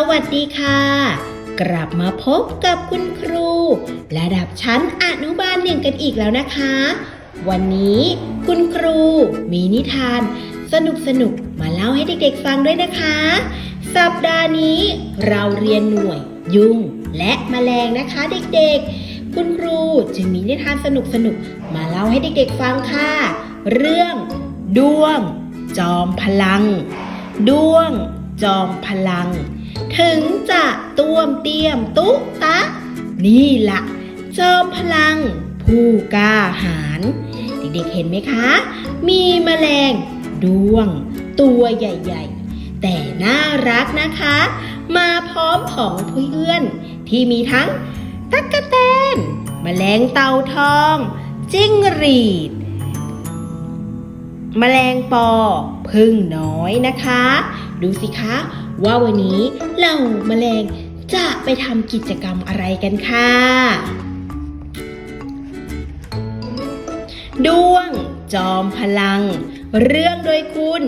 สวัสดีค่ะ กลับมาพบกับคุณครู ระดับชั้นอนุบาลหนึ่งกันอีกแล้วนะคะ วันนี้คุณครูมีนิทาน สนุกสนุกๆมาเล่าให้เด็กๆฟังด้วยนะคะ สัปดาห์นี้เราเรียนหน่วย ยุงและแมลงนะคะเด็กๆ คุณครูจึงมีนิทานสนุกๆมาเล่าให้เด็กๆฟังค่ะ เรื่องด้วง จอมพลัง ด้วงจอมพลัง ถึงจะต้วมเตี้ยมตุ๊ตะ นี่ละจอมพลัง ผู้กล้าหาญเด็กๆเห็นไหมคะ มีแมลงด้วง ตัวใหญ่ๆ แต่น่ารักนะคะ มาพร้อมของเพื่อนที่มีทั้งตั๊กแตนแมลงเต่าทอง จิ้งหรีดแมลงปอพึ่งน้อยนะคะ ดูสิคะ ว่าวันนี้เหล่าแมลงจะไปทำกิจกรรมอะไรกันค่ะด้วง จอมพลัง เรื่องโดยคุณ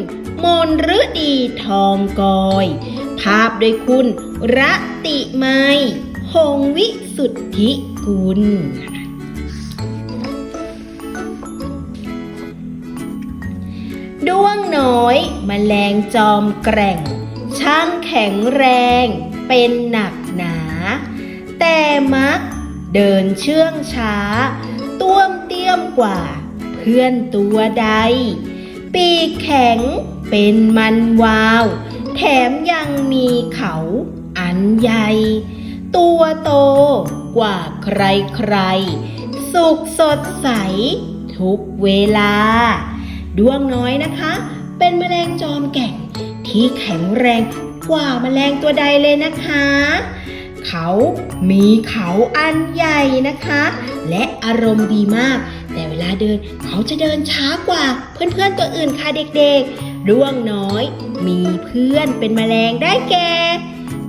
มนฤดีทองกอย ภาพโดยคุณ รัติไมยหงวิสุทธิกุลด้วงน้อยมแมลงจอมแกร่ง ช่างแข็งแรงเป็นหนักหนา แต่มักเดินเชื่องช้า ต้วมเตี้ยมกว่า เพื่อนตัวใด ปีกแข็งเป็นมันวาว แถมยังมีเขาอันใหญ่ ตัวโตกว่าใครๆ สุขสดใส ทุกเวลา ดวงน้อยนะคะ เป็นแมลงจอมแก่ง ที่แข็งแรงกว่าแมลงตัวใดเลยนะคะ เขามีเขาอันใหญ่นะคะ และอารมณ์ดีมาก แต่เวลาเดินเขาจะเดินช้ากว่าเพื่อนๆตัวอื่นค่ะเด็กๆด้วงน้อย มีเพื่อนเป็นแมลงได้แก่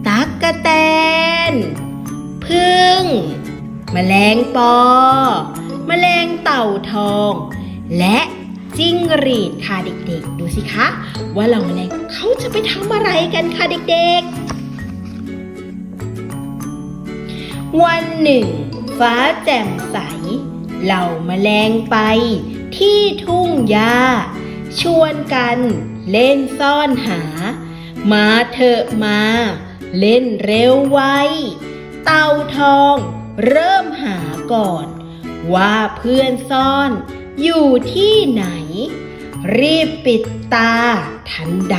ตั๊กกะแตนพึ่งแมลงปอแมลงเต่าทอง และ จิ้งหรีดค่ะเด็กๆ ดูสิคะ ว่าเหล่าแมลงเขาจะไปทำอะไรกันค่ะเด็กๆ วันหนึ่ง ฟ้าแจ่มใส เหล่าแมลงไป ที่ทุ่งหญ้าชวนกันเล่นซ่อนหา มาเถอะมา เล่นเร็วไว เต่าทองเริ่มหาก่อน ว่าเพื่อนซ่อน อยู่ที่ไหน รีบปิดตาทันใด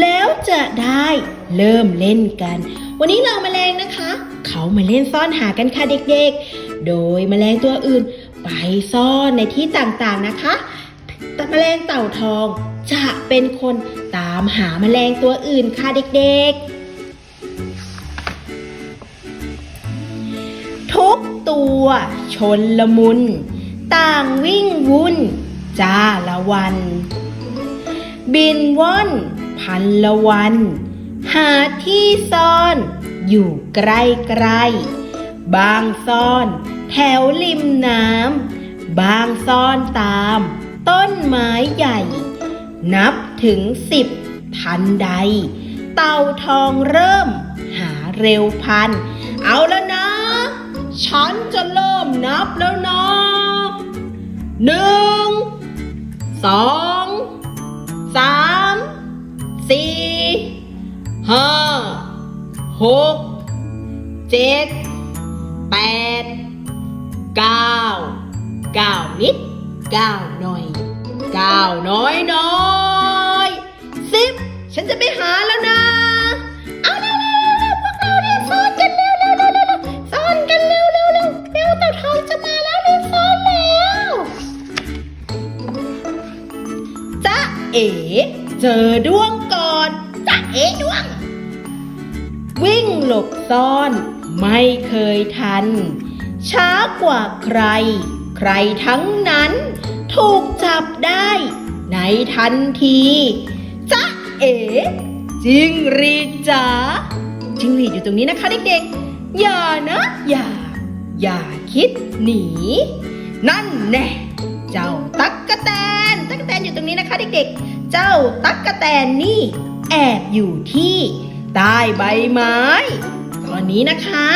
แล้วจะได้เริ่มเล่นกัน วันนี้เราแมลงนะคะ เขามาเล่นซ่อนหากันค่ะเด็กๆ โดยแมลงตัวอื่น ไปซ่อนในที่ต่างๆนะคะแต่แมลงเต่าทองจะเป็นคนตามหาแมลงตัวอื่นค่ะเด็กๆทุกตัวชนละมุน ต่างวิ่งวุ่น จ้าละวัน บินว่อน พันละวัน หาที่ซ่อน อยู่ใกล้ใกล้บางซ่อน แถวริมน้ำบางซ่อนตาม ต้นไม้ใหญ่ นับถึงสิบทันใด เต่าทองเริ่ม หาเร็วพัน เอาแล้วนะ ฉันจะเริ่มนับแล้วนะ หนึ่งสองสามสี่ห้าหกเจ็ดแปดเก้าเก้านิดเก้าหน่อยเก้าน้อยน้อยสิบฉันจะไปหาแล้วนะ เอ๋เจอด้วงก่อนจ๊ะเอ๋ด้วง วิ่งหลบซ่อนไม่เคยทัน ช้ากว่าใคร ใครทั้งนั้น ถูกจับได้ ในทันทีจ๊ะเอ๋จิงรีจ๋าจิงรีอยู่ตรงนี้นะคะเด็กๆ อย่านะ อย่า อย่าคิดหนี นั่นแน่ นะคะเด็กๆ เจ้าตั๊กกะแตนนี่แอบอยู่ที่ใต้ใบไม้ ตอนนี้นะคะ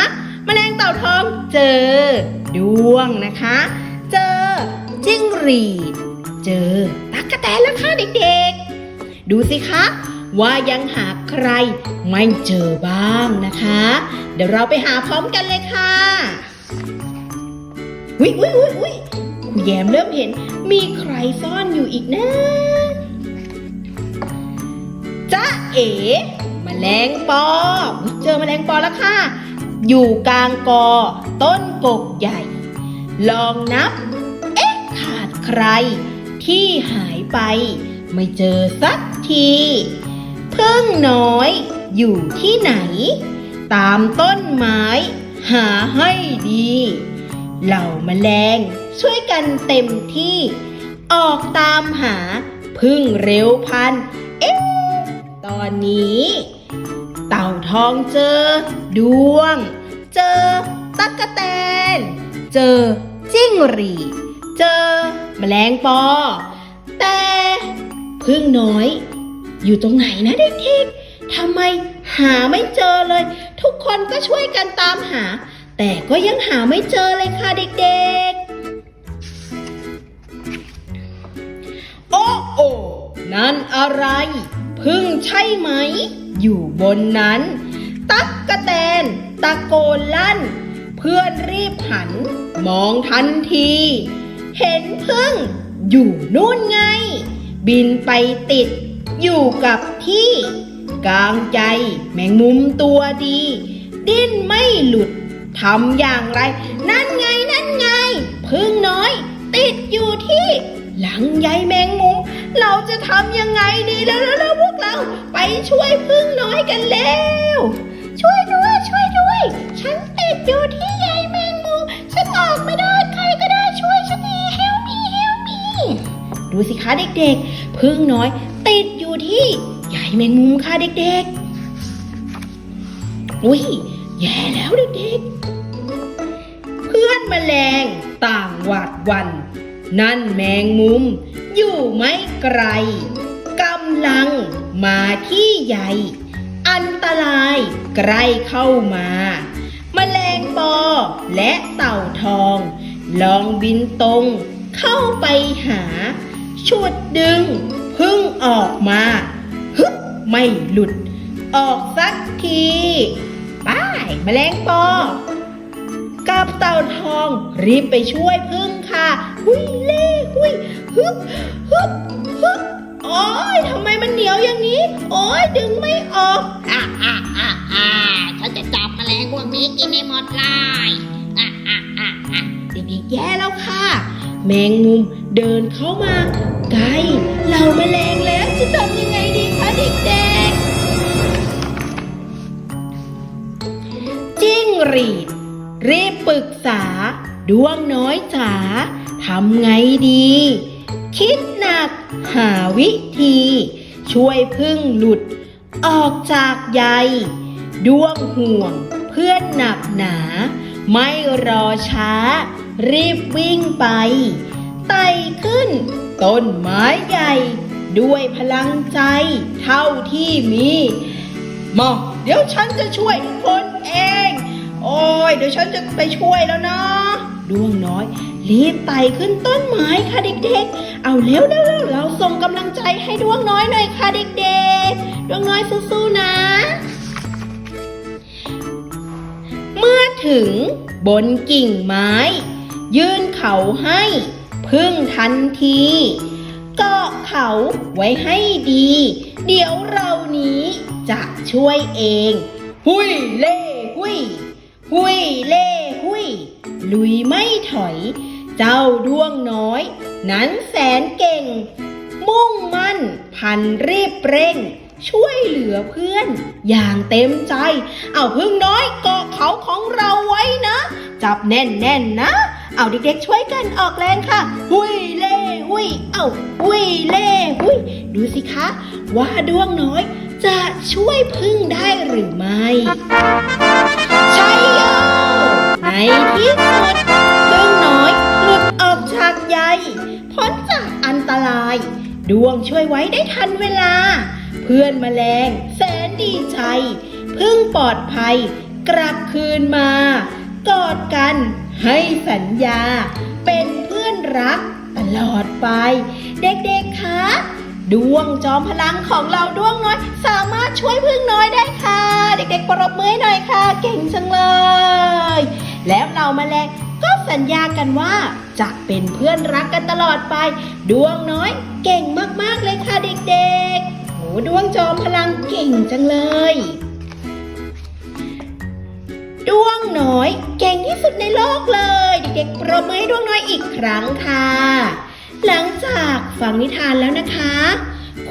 แมลงเต่าทองเจอดวงนะคะ เจอจิ้งหรีด เจอตั๊กแตนแล้วค่ะเด็กๆ ดูสิคะว่ายังหาใครไม่เจอบ้างนะคะ เดี๋ยวเราไปหาพร้อมกันเลยค่ะวิวิวิวิคุณ แยมเริ่มเห็นมีใครซ่อนอยู่อีกนะจ๊ะเอ๋แมลงปอ เจอแมลงปอแล้วค่ะ อยู่กลางกอ ต้นกกใหญ่ ลองนับ เอ๊ะ ขาดใคร ที่หายไป ไม่เจอสักทีเพึ่งน้อย อยู่ที่ไหน ตามต้นไม้ หาให้ดี เหล่าแมลง ช่วยกันเต็มที่ ออกตามหาพึ่งเร็วพัน เอ๊ะ ตอนนี้ เต่าทองเจอ ดวง เจอตั๊กแตน เจอจิ้งหรีดเจอแมลงปอ แต่พึ่งน้อย อยู่ตรงไหนนะเด็กๆทำไมหาไม่เจอเลย ทุกคนก็ช่วยกันตามหา แต่ก็ยังหาไม่เจอเลยค่ะเด็กๆ นั่นอะไร พึ่งใช่ไหม อยู่บนนั้น ตั๊กกะแตน ตะโกนลั่น เพื่อนรีบหัน มองทันที เห็นพึ่ง อยู่นู่นไง บินไปติด อยู่กับที่ กลางใจแมงมุมตัวดี ดิ้นไม่หลุดทำอย่างไร นั่นไงนั่นไง พึ่งน้อย ติดอยู่ที่ หลังใยแมงมุม เราจะทำยังไงดีแล้วแล้วพวกเราไปช่วยพึ่งน้อยกันแล้ว ช่วยด้วยช่วยด้วย ฉันติดอยู่ที่ใยแมงมุมฉันออกไม่ได้ใครก็ได้ช่วยฉันที help me help me ดูสิคะเด็กๆ พึ่งน้อย ติดอยู่ที่ใยแมงมุมค่ะเด็กๆ อุ้ยแย่แล้วเด็กๆ เพื่อนแมลงต่างหวาดวัน นั่นแมงมุม อยู่ไม่ไกลกำลังมาที่ใยอันตรายใกล้เข้ามาแมลงปอและเต่าทอง ลองบินตรงเข้าไปหา ชุดดึง พึ่งออกมาฮึบไม่หลุด ออกสักทีป้ายแมลงปอ กับเต่าทองรีบไปช่วยพึ่งค่ะ หุยเล่หุยฮึบฮึบฮึบโอ้ยทำไมมันเหนียวอย่างนี้ โอ้ยดึงไม่ออกอ่าอ่าอ่าอ่าฉันจะจับแมลงพวกนี้กินให้หมดเลยอ่าอ่าอ่าอ่าเด็กๆแย่แล้วค่ะ แมงมุมเดินเข้ามาใกล้เราแมลงแล้วจะทำยังไงดีคะเด็กๆจิ้งหรีด รีบปรึกษาดวงน้อยจ๋าทำไงดี คิดหนักหาวิธี ช่วยพึ่งหลุด ออกจากใยดวงห่วงเพื่อนหนักหนา ไม่รอช้า รีบวิ่งไป ไต่ขึ้น ต้นไม้ใหญ่ ด้วยพลังใจเท่าที่มีมาเดี๋ยวฉันจะช่วยทุกคนเอง โอ้ยเดี๋ยวฉันจะไปช่วยแล้วนะดวงน้อย รีบไต่ขึ้นต้นไม้ค่ะเด็กๆ เอาเร็วเร็วๆเราส่งกำลังใจให้ดวงน้อยหน่อยค่ะเด็กๆดวงน้อยสู้ๆนะ เมื่อถึงบนกิ่งไม้ ยื่นเขาให้พึ่งทันทีเกาะเขาไว้ให้ดี เดี๋ยวเรานี้จะช่วยเอง หุยเล่หุย หุยเล่หุยลุยไม่ถอย เจ้าดวงน้อย นั้นแสนเก่ง มุ่งมั่น พันรีบเร่ง ช่วยเหลือเพื่อน อย่างเต็มใจ เอาพึ่งน้อยเกาะเขาของเราไว้นะ จับแน่นแน่นๆนะ เอาเด็กๆช่วยกันออกแรงค่ะ หุยเล่หุย เอาหุยเล่หุย ดูสิคะ ว่าดวงน้อย จะช่วยพึ่งได้หรือไม่ใช่โยในที่สุดพึ่งน้อยหลุดออกจากใยพ้นจากอันตราย ดวงช่วยไว้ได้ทันเวลา เพื่อนแมลงแสนดีใจ พึ่งปลอดภัย กลับคืนมากอดกันให้สัญญา เป็นเพื่อนรักตลอดไป เด็กๆคะ ดวงจอมพลังของเราดวงน้อย สามารถช่วยพึ่งน้อยได้ค่ะ เด็กๆปรบมือให้หน่อยค่ะ เก่งจังเลย แล้วเรามาแลงก็สัญญากันว่าจะเป็นเพื่อนรักกันตลอดไป ดวงน้อย เก่งมากๆเลยค่ะเด็กๆโหดวงจอมพลังเก่งจังเลย ดวงน้อย เก่งที่สุดในโลกเลย เด็กๆปรบมือให้ดวงน้อยอีกครั้งค่ะ ฟังนิทานแล้วนะคะ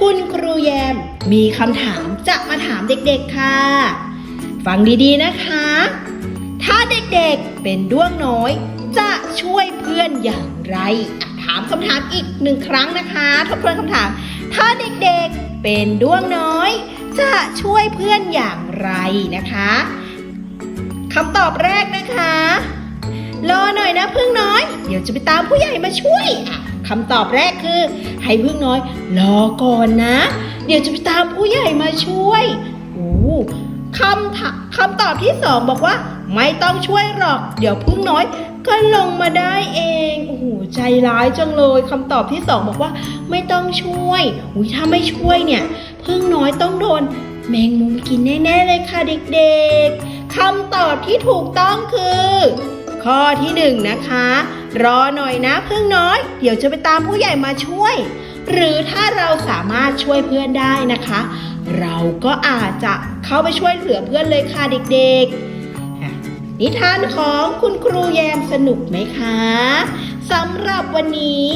คุณครูแยมมีคำถามจะมาถามเด็กๆค่ะ ฟังดีๆนะคะ ถ้าเด็กๆเป็นด้วงน้อย จะช่วยเพื่อนอย่างไร ถามคำถามอีกหนึ่งครั้งนะคะทบทวนคำถาม ถ้าเด็กๆเป็นด้วงน้อย จะช่วยเพื่อนอย่างไรนะคะคำตอบแรกนะคะ รอหน่อยนะพึ่งน้อย เดี๋ยวจะไปตามผู้ใหญ่มาช่วยอะำตอบแรกคือ ให้พึ่งน้อยรอก่อนนะ เดี๋ยวจะไปตามผู้ใหญ่มาช่วยโอ้คำถาคำตอบที่สองบอกว่า ไม่ต้องช่วยหรอก เดี๋ยวพึ่งน้อย ก็ลงมาได้เองโอ้โหใจร้ายจังเลยคำตอบที่สองบอกว่า ไม่ต้องช่วยอุ้ยถ้าไม่ช่วยเนี่ย พึ่งน้อยต้องโดน แมงมุมกินแน่ๆเลยค่ะเด็กๆคำตอบที่ถูกต้องคือ ข้อที่หนึ่งนะคะ รอหน่อยนะพึ่งน้อย เดี๋ยวจะไปตามผู้ใหญ่มาช่วย หรือถ้าเราสามารถช่วยเพื่อนได้นะคะ เราก็อาจจะเข้าไปช่วยเหลือเพื่อนเลยค่ะเด็กๆ นิทานของคุณครูแยมสนุกไหมคะสำหรับวันนี้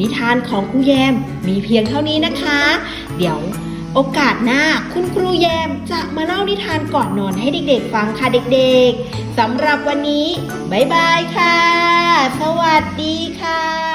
นิทานของครูแยมมีเพียงเท่านี้นะคะ เดี๋ยว โอกาสหน้าคุณครูแยมจะมาเล่านิทานก่อนนอนให้เด็กๆฟังค่ะเด็กๆสำหรับวันนี้ บ๊ายบายค่ะ สวัสดีค่ะ